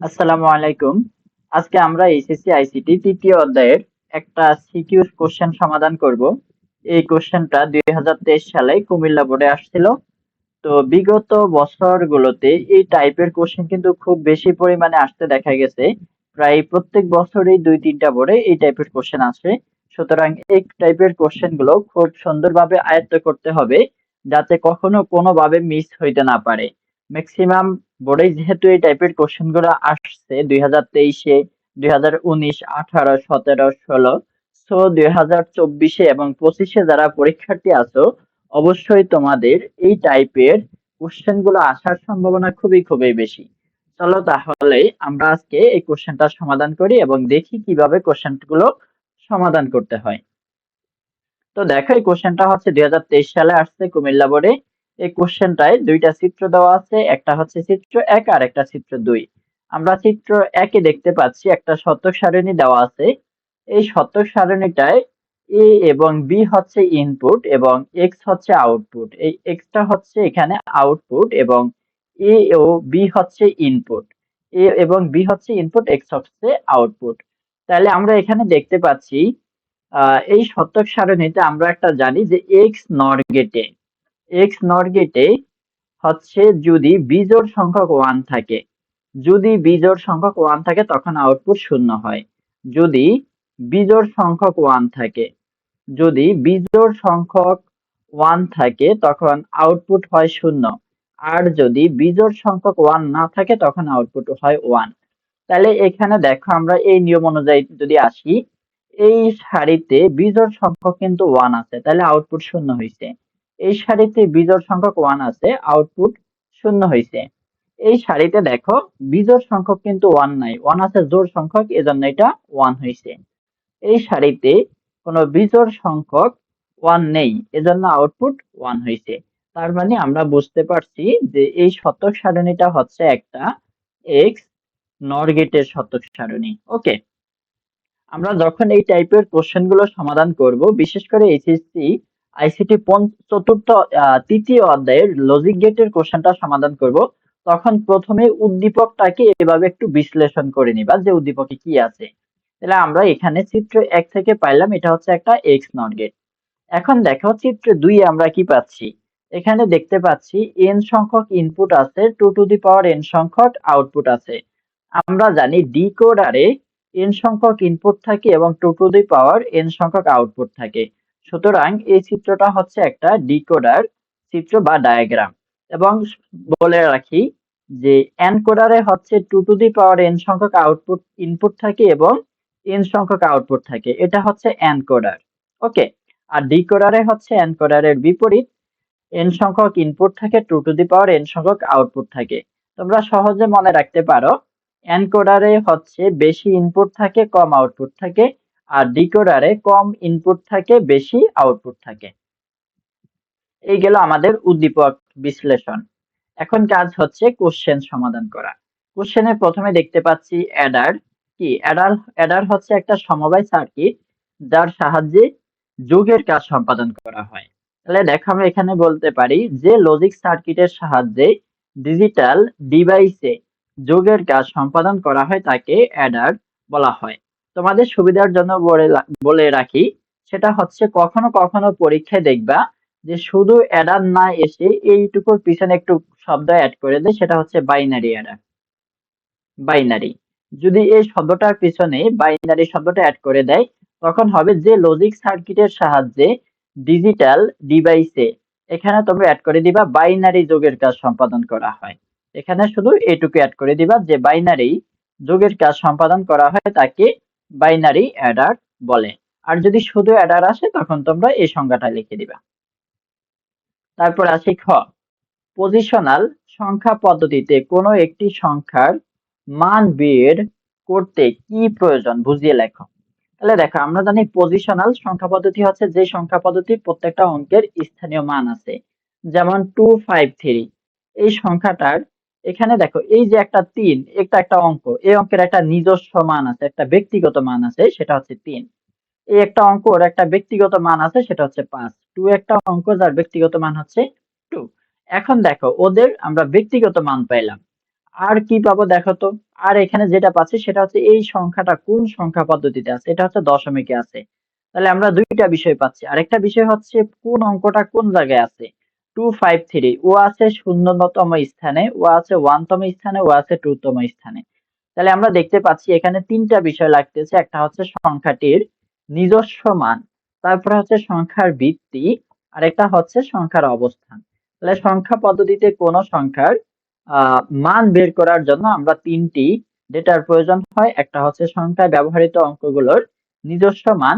আসসালামু আলাইকুম। আজকে আমরা এইচএসসি আইসিটি তৃতীয় অধ্যায়ের একটা সিকিউ কোশ্চেন সমাধান করব। এই কোশ্চেনটা দুই সালে কুমিল্লা বোর্ডে আসছিল। তো বিগত বছরগুলোতে এই টাইপের কোশ্চেন কিন্তু খুব বেশি পরিমাণে আসতে দেখা গেছে। প্রায় প্রত্যেক বছরই দুই তিনটা বোর্ডে এই টাইপের কোশ্চেন আসে। সুতরাং এই টাইপের কোশ্চেনগুলো খুব সুন্দরভাবে আয়ত্ত করতে হবে যাতে কখনো কোনোভাবে মিস হইতে না পারে। ম্যাক্সিমাম বোর্ডে যেহেতু এই টাইপের কোশ্চেনগুলো আসছে, দুই হাজার তেইশে, দুই হাজার উনিশ, আঠারো, সতেরো, ষোলো সো দুই হাজার চব্বিশে এবং পঁচিশে যারা পরীক্ষার্থী আছো, অবশ্যই তোমাদের এই টাইপের কোশ্চেনগুলো আসার সম্ভাবনা খুবই খুবই বেশি। চলো তাহলে আমরা আজকে এই কোশ্চেনটা সমাধান করি এবং দেখি কীভাবে কোশ্চেনগুলো সমাধান করতে হয়। তো দেখো, এই কোশ্চেনটা হচ্ছে দুই হাজার তেইশ সালে আসছে কুমিল্লা বোর্ডে। এই কোশ্চেনটায় দুইটা চিত্র দেওয়া আছে, একটা হচ্ছে চিত্র এক আর একটা চিত্র দুই। আমরা চিত্র একে দেখতে পাচ্ছি, একটা শতক সারণী দেওয়া আছে। এই শতক সারণীটায় এ এবং বি হচ্ছে ইনপুট এবং এক্স হচ্ছে আউটপুট এই এক্সটা হচ্ছে এখানে আউটপুট এবং এ ও বি হচ্ছে ইনপুট এ এবং বি হচ্ছে ইনপুট এক্স হচ্ছে আউটপুট তাহলে আমরা এখানে দেখতে পাচ্ছি এই শতক সারণীতে আমরা একটা জানি যে এক্স নর গেটে এক্স নর গেটে হচ্ছে যদি বিজোড় সংখ্যক ওয়ান থাকে। যদি বিজোড় সংখ্যক ওয়ান থাকে, তখন আউটপুট শূন্য হয়। যদি বিজোড় সংখ্যক ওয়ান থাকে, যদি বিজোড় সংখ্যক ওয়ান থাকে, তখন আউটপুট হয় শূন্য। আর যদি বিজোড় সংখ্যক ওয়ান না থাকে, তখন আউটপুট হয় ওয়ান তাহলে এখানে দেখো আমরা এই নিয়ম অনুযায়ী যদি আসি, এই সারিতে বিজোড় সংখ্যক কিন্তু ওয়ান আছে, তাহলে আউটপুট শূন্য হয়েছে এই সারিতে বিজোড় সংখ্যক ওয়ান আছে আউটপুট শূন্য হয়েছে এই সারিতে দেখো, বিজোড় সংখ্যক কিন্তু ওয়ান নাই ওয়ান আছে জোড় সংখ্যক, এজন্য এটা ওয়ান হয়েছে এই সারিতে কোনো বিজোড় সংখ্যক ওয়ান নেই, এজন্য আউটপুট ওয়ান হয়েছে তার মানে আমরা বুঝতে পারছি যে এই শতক সারণীটা হচ্ছে একটা এক্স নর গেটের শতক সারণী। ওকে আমরা যখন এই টাইপের কোশ্চেনগুলো সমাধান করব, বিশেষ করে এইচএসসি আইসিটি চতুর্থ তৃতীয় অধ্যায়ের লজিক গেটের কোশ্চেনটা সমাধান করব। তখন প্রথমে উদ্দীপকটাকে এভাবে একটু বিশ্লেষণ করে নিবা যে উদ্দীপকে কি আছে। তাহলে আমরা এখানে চিত্র এক থেকে পাইলাম, এটা হচ্ছে একটা এক্স নট গেট এখন দেখো, চিত্র দুই আমরা কি পাচ্ছি? এখানে দেখতে পাচ্ছি এন সংখ্যক ইনপুট আছে two to the power N সংখ্যক আউটপুট আছে। আমরা জানি ডিকোডারে এন সংখ্যক ইনপুট থাকে এবং two to the power N সংখ্যক আউটপুট থাকে। সুতরাং এই চিত্রটা হচ্ছে একটা ডিকোডার চিত্র বা ডায়াগ্রাম এবং বলে রাখি যে এনকোডারে হচ্ছে two to the power N সংখ্যক আউটপুট ইনপুট থাকে এবং এন সংখ্যক আউটপুট থাকে। এটা হচ্ছে এনকোডার ওকে আর ডিকোডারে হচ্ছে এনকোডারের বিপরীত এন সংখ্যক ইনপুট থাকে two to the power N সংখ্যক আউটপুট থাকে। তোমরা সহজে মনে রাখতে পারো এনকোডারে হচ্ছে বেশি ইনপুট থাকে, কম আউটপুট থাকে। আর ডিকোডারে কম ইনপুট থাকে, বেশি আউটপুট থাকে। এই গেল আমাদের উদ্দীপক বিশ্লেষণ। এখন কাজ হচ্ছে কোশ্চেন সমাধান করা। কোশ্চেনে প্রথমে দেখতে পাচ্ছি অ্যাডার কি? অ্যাডার অ্যাডার হচ্ছে একটা সমবায় সার্কিট যার সাহায্যে যোগের কাজ সম্পাদন করা হয়। তাহলে দেখো আমরা এখানে বলতে পারি যে লজিক সার্কিটের সাহায্যে ডিজিটাল ডিভাইসে যোগের কাজ সম্পাদন করা হয়, তাকে অ্যাডার বলা হয়। তোমাদের সুবিধার জন্য বলে রাখি, সেটা হচ্ছে কখনো কখনো পরীক্ষায় দেখবা যে শুধু অ্যাডার না এসে এইটুকুর পিছনে একটু শব্দ অ্যাড করে দেয়, সেটা হচ্ছে বাইনারি অ্যাডার বাইনারি যদি এই শব্দটার পিছনে বাইনারি শব্দটা অ্যাড করে দেয়, তখন হবে যে লজিক সার্কিটের সাহায্যে ডিজিটাল ডিভাইসে এখানে তোমরা অ্যাড করে দিবা বাইনারি যোগের কাজ সম্পাদন করা হয়। এখানে শুধু এটুকু অ্যাড করে দিবা যে বাইনারি যোগের কাজ সম্পাদন করা হয় তাকে বাইনারি অ্যাডার বলে। আর যদি শুধু অ্যাডার আসে, তখন তোমরা এই সংজ্ঞাটা লিখে দিবা। তারপর আসি খ। পজিশনাল সংখ্যা পদ্ধতিতে কোনো একটি সংখ্যার মান বের করতে কি প্রয়োজন বুঝিয়ে লেখো। তাহলে দেখো, আমরা জানি পজিশনাল সংখ্যা পদ্ধতি হচ্ছে যে সংখ্যা পদ্ধতি প্রত্যেকটা অঙ্কের স্থানীয় মান আছে। যেমন টু ফাইভ থ্রি এই সংখ্যাটার এখানে দেখো, এই যে একটা তিন একটা একটা অঙ্ক, এই অঙ্কের একটা নিজস্ব মান আছে, একটা ব্যক্তিগত মান আছে, সেটা হচ্ছে তিন। এই একটা অঙ্ক, ওর একটা ব্যক্তিগত মান আছে, সেটা হচ্ছে পাঁচ। টু একটা অঙ্ক, যার ব্যক্তিগত মান হচ্ছে টু। এখন দেখো, ওদের আমরা ব্যক্তিগত মান পাইলাম। আর কি পাবো দেখো তো? আর এখানে যেটা পাচ্ছি, সেটা হচ্ছে এই সংখ্যাটা কোন সংখ্যা পদ্ধতিতে আছে, এটা হচ্ছে দশমিকে আছে। তাহলে আমরা দুইটা বিষয় পাচ্ছি। আরেকটা বিষয় হচ্ছে কোন অঙ্কটা কোন জায়গায় আছে? টু ফাইভ থ্রি ও আছে শূন্যতম স্থানে, ও আছে ওয়ানতম স্থানে, ও আছে টু তম স্থানে। তাহলে আমরা দেখতে পাচ্ছি এখানে তিনটা বিষয় লাগতেছে, একটা হচ্ছে সংখ্যাটির নিজস্ব মান, তারপরে হচ্ছে সংখ্যার ভিত্তি, আর একটা হচ্ছে সংখ্যার অবস্থান। তাহলে সংখ্যা পদ্ধতিতে কোন সংখ্যার মান বের করার জন্য আমরা তিনটি ডেটার প্রয়োজন হয়, একটা হচ্ছে সংখ্যায় ব্যবহৃত অঙ্কগুলোর নিজস্ব মান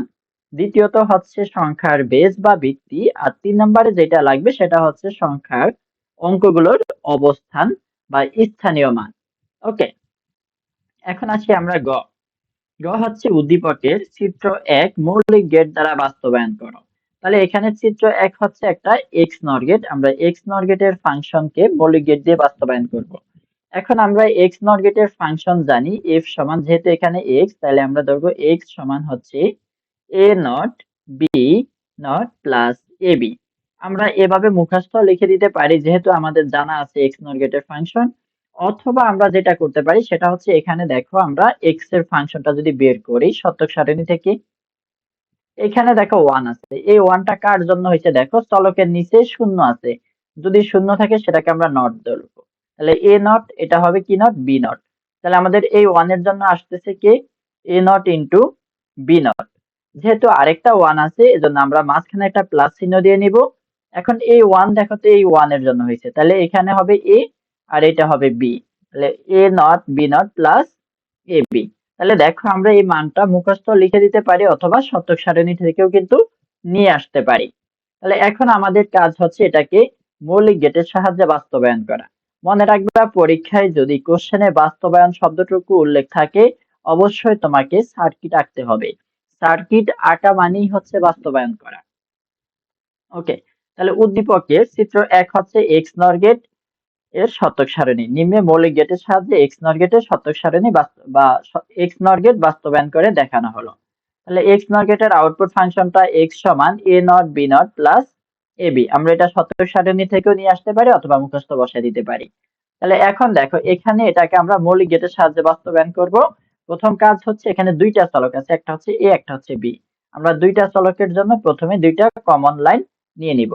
দ্বিতীয়ত হচ্ছে সংখ্যার বেস বা ভিত্তি, আর তিন নম্বরে যেটা লাগবে সেটা হচ্ছে সংখ্যার অঙ্কগুলোর অবস্থান বা স্থানীয় মান। ওকে এখন আসি আমরা গ। গ হচ্ছে উদ্দীপকের চিত্র এক, মৌলিক গেট দ্বারা বাস্তবায়ন করো। তাহলে এখানে চিত্র এক হচ্ছে একটা এক্স নর গেট আমরা এক্স নর গেটের ফাংশনকে মৌলিক গেট দিয়ে বাস্তবায়ন করব। এখন আমরা এক্স নর গেটের ফাংশন জানি এফ সমান, যেহেতু এখানে এক্স তাহলে আমরা ধরবো এক্স সমান হচ্ছে A not B not plus A B আমরা এভাবে মুখস্থ লিখে দিতে পারি যেহেতু আমাদের জানা আছে এক্স নর গেটের ফাংশন অথবা আমরা যেটা করতে পারি সেটা হচ্ছে এখানে দেখো আমরা এক্সের ফাংশনটা যদি বের করি শতক সারণী থেকে। এখানে দেখো ওয়ান আছে। এই ওয়ানটা কার জন্য হয়েছে দেখো? চলকের নিচে শূন্য আছে। যদি শূন্য থাকে সেটাকে আমরা নট ধরবো। তাহলে এ নট এটা হবে কি নট বি নট তাহলে আমাদের এই ওয়ানের জন্য আসতেছে কি? A not into B not যেহেতু আরেকটা ওয়ান আছে, এজন্য আমরা মাঝখানে একটা প্লাস চিহ্ন দিয়ে নিব। এখন এই ওয়ান দেখো তো এই ওয়ানের জন্য হয়েছে। তাহলে এখানে হবে এ আর এটা হবে বি তাহলে A not B not plus A B তাহলে দেখো আমরা এই মানটা মুখস্থ লিখে দিতে পারি অথবা শতক সারণী থেকেও কিন্তু নিয়ে আসতে পারি। তাহলে এখন আমাদের কাজ হচ্ছে এটাকে মৌলিক গেটের সাহায্যে বাস্তবায়ন করা। মনে রাখবা, পরীক্ষায় যদি কোশ্চেনে বাস্তবায়ন শব্দটুকু উল্লেখ থাকে, অবশ্যই তোমাকে সার্কিট আঁকতে হবে। সার্কিট আঁকা মানেই হচ্ছে বাস্তবায়ন করা। ওকে, তাহলে উদ্দীপকের চিত্র এক হচ্ছে এক্স নর গেটের শতক সারণী। নিম্নে মৌলিক গেটের সাহায্যে এক্স নর গেটের শতক সারণী বা এক্স নর গেট বাস্তবায়ন করে দেখানো হলো। তাহলে এক্স নর গেটের আউটপুট ফাংশনটা এক্স সমান A not B not plus A B আমরা এটা শতক সারণী থেকেও নিয়ে আসতে পারি অথবা মুখস্থ বসায় দিতে পারি। তাহলে এখন দেখো, এখানে এটাকে আমরা মৌলিক গেটের সাহায্যে বাস্তবায়ন করব। প্রথম কাজ হচ্ছে এখানে দুইটা চলক আছে, একটা হচ্ছে এ একটা হচ্ছে বি আমরা দুইটা চলকের জন্য প্রথমে দুইটা কমন লাইন নিয়ে নিব।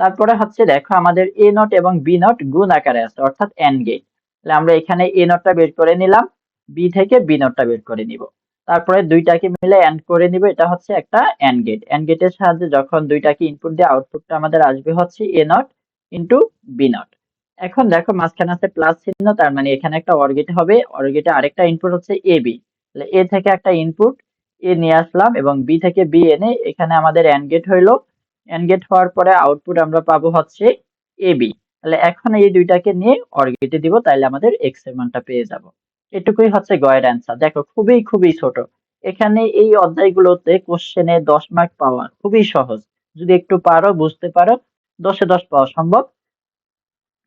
তারপরে হচ্ছে দেখো আমাদের এ নট এবং বি নট গুণ আকারে আছে, অর্থাৎ এন গেট তাহলে আমরা এখানে এ নটটা বের করে নিলাম বি থেকে বি নটটা বের করে নিব। তারপরে দুইটাকে মিলে এন্ড করে নিব, এটা হচ্ছে একটা এন গেট এন গেটের সাহায্যে যখন দুইটাকে ইনপুট দিয়ে আউটপুটটা আমাদের আসবে হচ্ছে A not into B not এখন দেখো মাঝখানে আছে প্লাস চিহ্ন, তার মানে এখানে একটা অর গেট হবে। অর গেটে আরেকটা ইনপুট হচ্ছে এ বি তাহলে এ থেকে একটা ইনপুট এ নিয়ে আসলাম এবং বি থেকে বি এনে এখানে আমাদের এন্ড গেট হইল। এন্ড গেট হওয়ার পরে আউটপুট আমরা পাবো হচ্ছে এ বি তাহলে এখন এই দুইটাকে নিয়ে অর গেটে দিব তাহলে আমাদের এক্সের মানটা পেয়ে যাব। এটুকুই হচ্ছে গয়ের অ্যান্সার দেখো খুবই খুবই ছোট। এখানে এই অধ্যায়গুলোতে কোশ্চেনে দশ মার্ক পাওয়া খুবই সহজ। যদি একটু পারো, বুঝতে পারো, দশে দশ পাওয়া সম্ভব।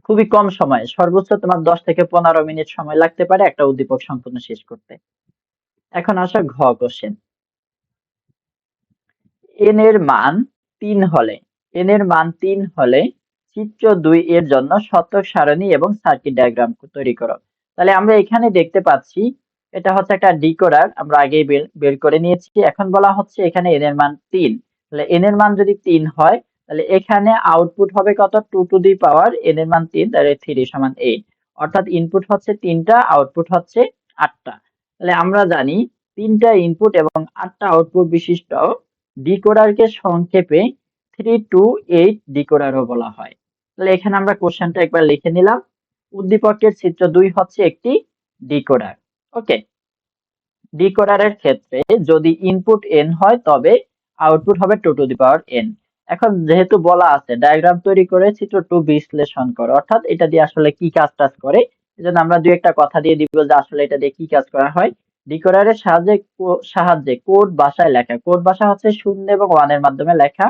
খুবই কম সময়ে, সর্বোচ্চ তোমার দশ থেকে পনেরো মিনিট সময় লাগতে পারে একটা উদ্দীপক সম্পূর্ণ শেষ করতে। এখন আসো ঘ কোশ্চেন এন এর মান তিন হলে এন এর মান তিন হলে চিত্র দুই এর জন্য শতক সারণী এবং সার্কিট ডায়াগ্রাম তৈরি করো। তাহলে আমরা এখানে দেখতে পাচ্ছি, এটা হচ্ছে একটা ডিকোডার, আমরা বের বের করে নিয়েছি। এখন বলা হচ্ছে এখানে এন এর মান তিন। তাহলে এন এর মান যদি তিন হয় তাহলে এখানে আউটপুট হবে কত? Two to the power N এর মান তিন, তাহলে থ্রি সমান এইট অর্থাৎ ইনপুট হচ্ছে তিনটা আউটপুট হচ্ছে আটটা। তাহলে আমরা জানি তিনটা ইনপুট এবং আটটা আউটপুট বিশিষ্ট ডিকোডারকে সংক্ষেপে থ্রি টু এইট ডিকোডারও বলা হয়। তাহলে এখানে আমরা কোশ্চেনটা একবার লিখে নিলাম। উদ্দীপকের চিত্র দুই হচ্ছে একটি ডিকোডার। ওকে? ডিকোডারের ক্ষেত্রে যদি ইনপুট এন হয়, তবে আউটপুট হবে two to the power N এখন যেহেতু বলা আছে ডায়াগ্রাম তৈরি করে চিত্র টু বিশ্লেষণ করো। অর্থাৎ এটা দিয়ে আসলে কি কাজ টাজ করে? এজন্য আমরা দুই একটা কথা দিয়ে দিব যে আসলে এটা দিয়ে কি কাজ করা হয়। ডিকোডারের সাহায্যে সাহায্যে কোড ভাষায় লেখা। কোড ভাষা হচ্ছে শূন্য এবং ওয়ানের মাধ্যমে লেখা।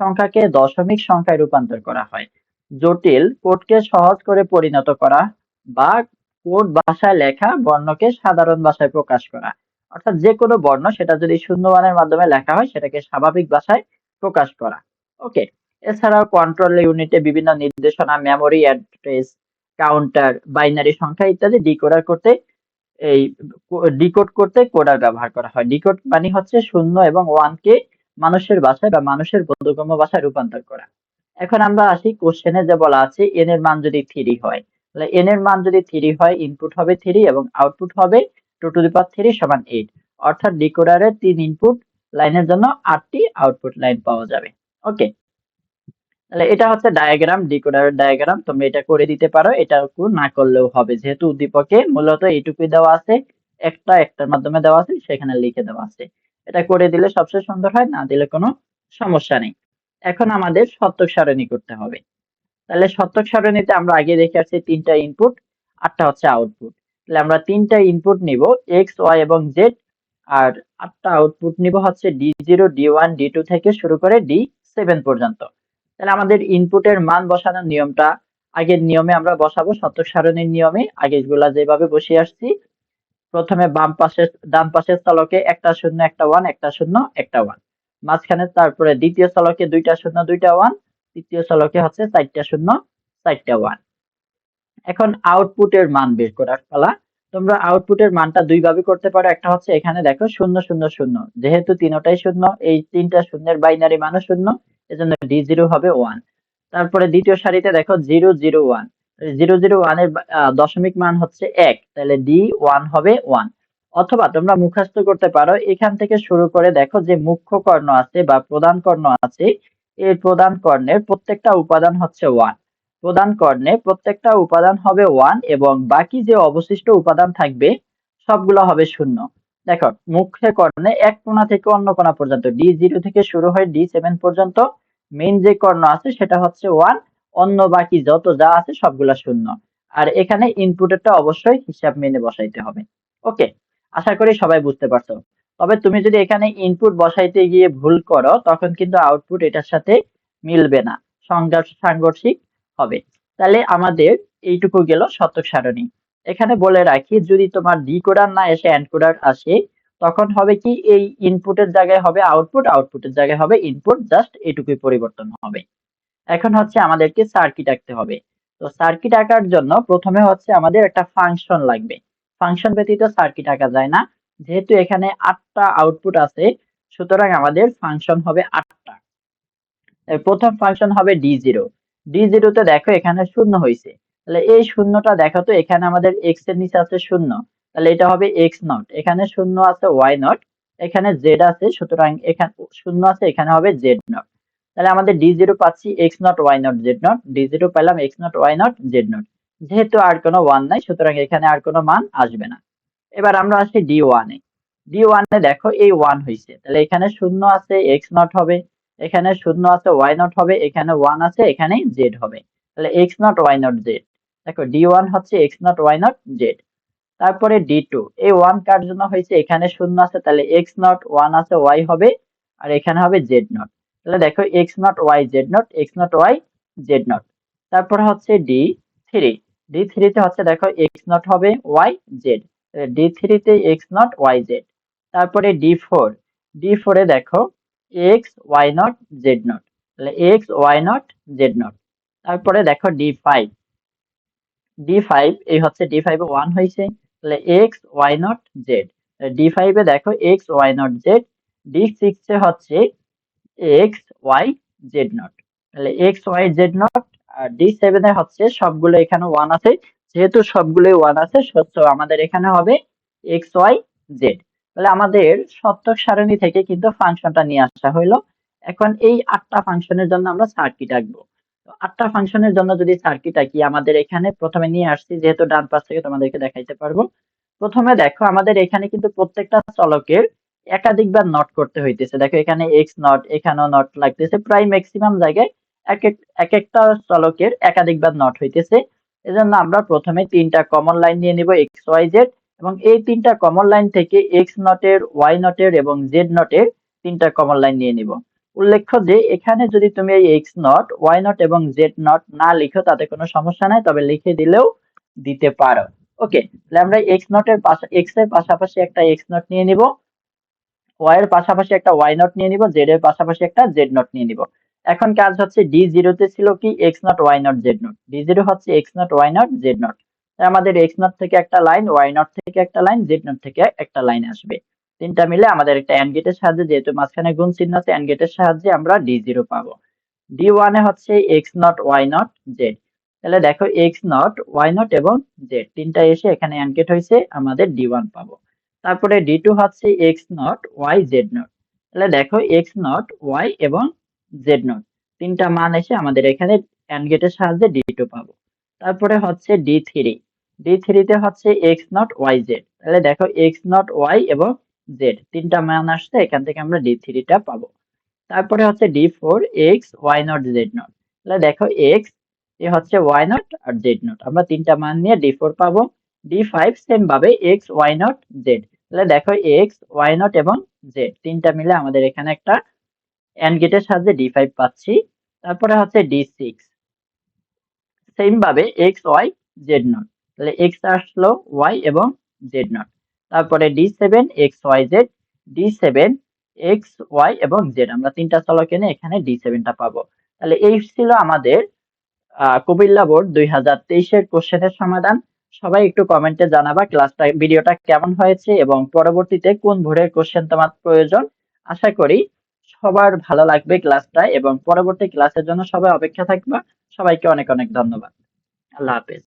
সংখ্যাকে দশমিক সংখ্যায় রূপান্তর করা হয়। জটিল কোডকে সহজ করে পরিণত করা বা কোড ভাষায় লেখা বর্ণকে সাধারণ ভাষায় প্রকাশ করা। অর্থাৎ যে কোনো বর্ণ সেটা যদি শূন্য ওয়ানের মাধ্যমে লেখা হয়, সেটাকে স্বাভাবিক ভাষায় প্রকাশ করা। ওকে এছাড়াও কন্ট্রোল ইউনিটে বিভিন্ন নির্দেশনা মেমোরি অ্যাড্রেস কাউন্টার বাইনারি সংখ্যা ইত্যাদি ডিকোডার করতে এই ডিকোড করতে কোডার ব্যবহার করা হয়। ডিকোড মানে হচ্ছে শূন্য এবং ওয়ান কে মানুষের ভাষায় বা মানুষের বোধগম্য ভাষায় রূপান্তর করা। এখন আমরা আসি কোশ্চেনে যে বলা আছে এন এর মান যদি থ্রি হয়, তাহলে এন এর মান যদি থ্রি হয় ইনপুট হবে থ্রি এবং আউটপুট হবে two to the power three সমান এইট অর্থাৎ ডিকোডারের তিন ইনপুট লাইনের জন্য আটটি আউটপুট লাইন পাওয়া যাবে। ওকে তাহলে এটা হচ্ছে ডায়াগ্রাম ডিকোডারের ডায়াগ্রাম তোমরা এটা করে দিতে পারো, এটা না করলেও হবে। যেহেতু উদ্দীপকে মূলত এইটুকুই দেওয়া আছে, একটা একটার মাধ্যমে দেওয়া আছে, সেখানে লিখে দেওয়া আছে। এটা করে দিলে সবচেয়ে সুন্দর হয়, না দিলে কোনো সমস্যা নেই। এখন আমাদের সত্যক সারণী করতে হবে। তাহলে সত্যক সারণীতে আমরা আগে দেখে আসছি তিনটা ইনপুট আটটা হচ্ছে আউটপুট তাহলে আমরা তিনটা ইনপুট নিব এক্স ওয়াই এবং জেড আর আটটা আউটপুট নিব হচ্ছে D zero D one D two থেকে শুরু করে ডি সেভেন পর্যন্ত। তাহলে আমাদের ইনপুটের মান বসানোর নিয়মটা, আগের নিয়মে আমরা বসাবো শতক সারণীর নিয়মে আগেগুলা যেভাবে বসিয়ে আসছি। প্রথমে বাম পাশে ডান পাশের স্থলকে একটা শূন্য, একটা ওয়ান একটা শূন্য, একটা ওয়ান মাঝখানে তারপরে দ্বিতীয় স্থলকে দুইটা শূন্য, দুইটা ওয়ান তৃতীয় স্থলকে হচ্ছে চারটা শূন্য, চারটা ওয়ান এখন আউটপুটের মান বের করার পালা। তোমরা আউটপুটের মানটা দুই ভাবে করতে পারো। একটা হচ্ছে এখানে দেখো শূন্য শূন্য শূন্য। যেহেতু তিনটাই শূন্য, এই তিনটা শূন্যের বাইনারি মানও শূন্য, এজন্য ডি জিরো হবে ওয়ান তারপরে দ্বিতীয় সারিতে দেখো zero zero one zero zero ওয়ানের দশমিক মান হচ্ছে এক। তাহলে ডি ওয়ান হবে ওয়ান অথবা তোমরা মুখস্থ করতে পারো, এখান থেকে শুরু করে দেখো যে মুখ্য কর্ণ আছে বা প্রধান কর্ণ আছে, এই প্রধান কর্ণের প্রত্যেকটা উপাদান হচ্ছে ওয়ান প্রধান কর্ণে প্রত্যেকটা উপাদান হবে ওয়ান এবং বাকি যে অবশিষ্ট উপাদান থাকবে, সবগুলো হবে শূন্য। দেখো, মুখ্য কর্ণে এক কোণা থেকে অন্য কোণা পর্যন্ত ডি জিরো থেকে শুরু হয় ডি সেভেন পর্যন্ত মেইন যে কর্ণ আছে সেটা হচ্ছে ওয়ান অন্য বাকি যত যা আছে সবগুলা শূন্য। আর এখানে ইনপুটেরটা অবশ্যই হিসাব মেনে বসাইতে হবে। ওকে আশা করি সবাই বুঝতে পারছ। তবে তুমি যদি এখানে ইনপুট বসাইতে গিয়ে ভুল করো, তখন কিন্তু আউটপুট এটার সাথে মিলবে না। সংঘর্ষ সাংঘর্ষিক হবে। তাহলে আমাদের এইটুকু গেল শতক সারণী এখানে বলে রাখি, যদি তোমার ডিকোডার না এসে এনকোডার আসে, তখন হবে কি, এই ইনপুটের জায়গায় হবে আউটপুট, আউটপুটের জায়গায় হবে ইনপুট, জাস্ট এটুকুই পরিবর্তন হবে। এখন হচ্ছে আমাদেরকে সার্কিট আঁকতে হবে। তো সার্কিট আঁকার জন্য প্রথমে হচ্ছে আমাদের একটা ফাংশন লাগবে। ফাংশন ব্যতীত সার্কিট আঁকা যায় না। যেহেতু এখানে আটটা আউটপুট আছে, সুতরাং আমাদের ফাংশন হবে আটটা। প্রথম ফাংশন হবে ডি জিরো ডি জিরোতে দেখো এখানে শূন্য হয়েছে তাহলে এই শূন্যটা দেখো তো, এখানে আমাদের এক্সের নিচে আছে শূন্য। তাহলে এটা হবে এক্স নট এখানে শূন্য আছে ওয়াই নট এখানে জেড আছে, সুতরাং এখানে শূন্য আছে, এখানে হবে জেড নট তাহলে আমাদের ডি জিরো পাচ্ছি X not Y not Z not D zero পেলাম X not Y not Z not যেহেতু আর কোনো ওয়ান নাই, সুতরাং এখানে আর কোনো মান আসবে না। এবার আমরা আসি ডি ওয়ানে ডি ওয়ানে দেখো এই ওয়ান হয়েছে তাহলে এখানে শূন্য আছে এক্স নট হবে। এখানে শূন্য আছে ওয়াই নট হবে, এখানে ওয়ান আছে এখানে জেড হবে। তাহলে X not Y not Z দেখো ডি ওয়ান হচ্ছে X not Y not Z তারপরে ডি টু এই ওয়ান কার জন্য হয়েছে? এখানে শূন্য আছে, তাহলে এক্স নট ওয়ান আছে ওয়াই হবে, আর এখানে হবে জেড নট তাহলে দেখো X not Y Z not X not Y Z not তারপরে হচ্ছে ডি থ্রি ডি থ্রিতে হচ্ছে, দেখো এক্স নট হবে ওয়াই জেড ডি থ্রিতে এক্স নট ওয়াই জেড তারপরে ডি ফোর ডি ফোরে দেখো X Y not Z not তাহলে X Y not Z not তারপরে দেখো ডি ফাইভ ডি ফাইভ এই হচ্ছে ডি ফাইভে ওয়ান হয়েছে। তাহলে X Y not Z D ফাইভে দেখো X Y not Z D সিক্সে হচ্ছে এক্স ওয়াই জেড নট তাহলে এক্স ওয়াই জেড নট আর ডি সেভেনে হচ্ছে সবগুলো এখানে ওয়ান আছে। যেহেতু সবগুলোই ওয়ান আছে সত্য আমাদের এখানে হবে এক্স ওয়াই জেড তাহলে আমাদের সত্যক সারণী থেকে কিন্তু ফাংশনটা নিয়ে আসা হইল। এখন এই আটটা ফাংশনের জন্য আমরা সার্কিট আঁকবো। আটটা ফাংশনের জন্য যদি সার্কিট আঁকি, আমাদের এখানে প্রথমে নিয়ে আসছি, যেহেতু ডান পাশ থেকে তোমাদেরকে দেখাইতে পারব। প্রথমে দেখো, আমাদের এখানে কিন্তু প্রত্যেকটা চলকের একাধিকবার নট করতে হইতেছে। দেখো, এখানে এক্স নট এখানেও নট লাগতেছে। প্রায় ম্যাক্সিমাম জায়গায় এক একটা চলকের একাধিকবার নট হইতেছে। এজন্য আমরা প্রথমে তিনটা কমন লাইন নিয়ে নিব এক্স ওয়াই জেড এবং এই তিনটা কমন লাইন থেকে এক্স নটের ওয়াই নটের এবং জেড নটের তিনটা কমন লাইন নিয়ে নিব। উল্লেখ্য যে এখানে যদি তুমি এই এক্স নট ওয়াই নট এবং জেড নট না লিখো, তাতে কোনো সমস্যা নাই, তবে লিখে দিলেও দিতে পারো। ওকে, তাহলে আমরা এক্স নটের পাশা এক্সের পাশাপাশি একটা এক্স নট নিয়ে নিব। ওয়াই এর পাশাপাশি একটা ওয়াই নট নিয়ে নিব জেড এর পাশাপাশি একটা জেড নট নিয়ে নিব। এখন কাজ হচ্ছে ডি জিরোতে ছিল কি? X not Y not Z not D zero হচ্ছে X not Y not Z not আমাদের এক্স নট থেকে একটা লাইন ওয়াই নট থেকে একটা লাইন জেড নট থেকে একটা লাইন আসবে। তিনটা মিলে আমাদের একটা অ্যান্ড গেটের সাহায্যে, যেহেতু মাঝখানে গুণ চিহ্ন আছে অ্যান্ড গেটের সাহায্যে আমরা ডি জিরো পাবো। ডি ওয়ানে হচ্ছে X not Y not Z তাহলে দেখো এক্স নট ওয়াই নট এবং জেড তিনটা এসে এখানে অ্যান্ড গেট হয়েছে, আমাদের ডি ওয়ান পাবো। তারপরে ডি টু হচ্ছে X not Y Z not তাহলে দেখো এক্স নট ওয়াই এবং জেড নট তিনটা মান এসে আমাদের এখানে অ্যান্ড গেটের সাহায্যে ডি টু পাবো। তারপরে হচ্ছে ডি থ্রি ডি থ্রিতে হচ্ছে এক্স নট ওয়াই জেড তাহলে দেখো এক্স নট ওয়াই এবং জেড তিনটা মান আসছে, এখান থেকে আমরা ডি থ্রিটা পাবো। তারপরে হচ্ছে D four X Y not Z not তাহলে দেখো এক্স এ হচ্ছে ওয়াই নট আর জেড নট আমরা তিনটা মান নিয়ে ডি ফোর পাবো। ডি ফাইভ সেম ভাবে এক্স ওয়াই নট জেড তাহলে দেখো এক্স ওয়াই নট এবং জেড তিনটা মিলে আমাদের এখানে একটা এন্ড গেটের সাহায্যে ডি ফাইভ পাচ্ছি। তারপরে হচ্ছে ডি সিক্স সেম ভাবে এক্স ওয়াই জেড নট তাহলে এক্স আসলো ওয়াই এবং জেড নট তারপরে D seven X Y Z D seven X Y এবং জেড আমরা তিনটা চলক এনে এখানে ডি সেভেনটা পাবো। তাহলে এই ছিল আমাদের কুমিল্লা বোর্ড দুই হাজার তেইশের কোশ্চেনের সমাধান। সবাই একটু কমেন্টে জানাবা ক্লাসটা, ভিডিওটা কেমন হয়েছে এবং পরবর্তীতে কোন ভোরের কোশ্চেন তোমার প্রয়োজন। আশা করি সবার ভালো লাগবে ক্লাসটা এবং পরবর্তী ক্লাসের জন্য সবাই অপেক্ষা থাকবা। সবাইকে অনেক অনেক ধন্যবাদ। আল্লাহ হাফেজ।